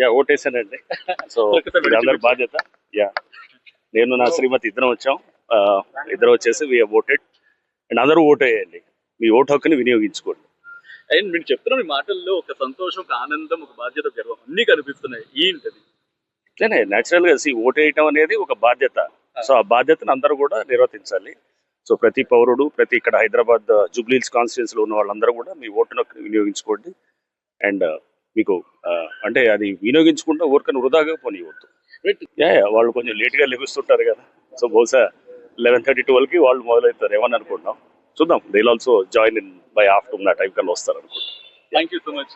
Yeah ఓటేసానండి. So అందరి బాధ్యత. Yeah. నేను నా శ్రీమతి ఇద్దరం వచ్చాం. ఇద్దరు వచ్చేసి వి ఓటెడ్ అండ్ అందరూ ఓటు వేయండి. మీ ఓటు హక్కుని వినియోగించుకోండి. అండ్ మీరు చెప్తున్న మీ మాటల్లో ఒక సంతోషం ఒక ఆనందం ఒక బాధ్యత గర్వం అన్ని కనిపిస్తున్నాయి. ఏంటది? ఇట్లనే న్యాచురల్గా see, ఓటు వేయటం అనేది ఒక బాధ్యత. సో ఆ బాధ్యతను అందరూ కూడా నిర్వర్తించాలి. సో ప్రతి పౌరుడు ప్రతి ఇక్కడ హైదరాబాద్ uh, జూబ్లీల్స్ కాన్స్టిట్యున్సీలో ఉన్న వాళ్ళందరూ కూడా మీ ఓటును వినియోగించుకోండి. అండ్ uh, మీకు uh, అంటే అది వినియోగించుకుంటే ఊరికని వృధాగా పోనీయవద్దు. యా వాళ్ళు కొంచెం లేట్గా లభిస్తుంటారు లెగుస్తుంటారు కదా. సో బహుశా లెవెన్ థర్టీ ట్వెల్వ్కి వాళ్ళు మొదలవుతారు ఏమని అనుకుంటున్నాం చూద్దాం. They also join in by after ఆ టైం కల్లా వస్తారు అనుకుంటున్నాం థ్యాంక్ యూ సో మచ్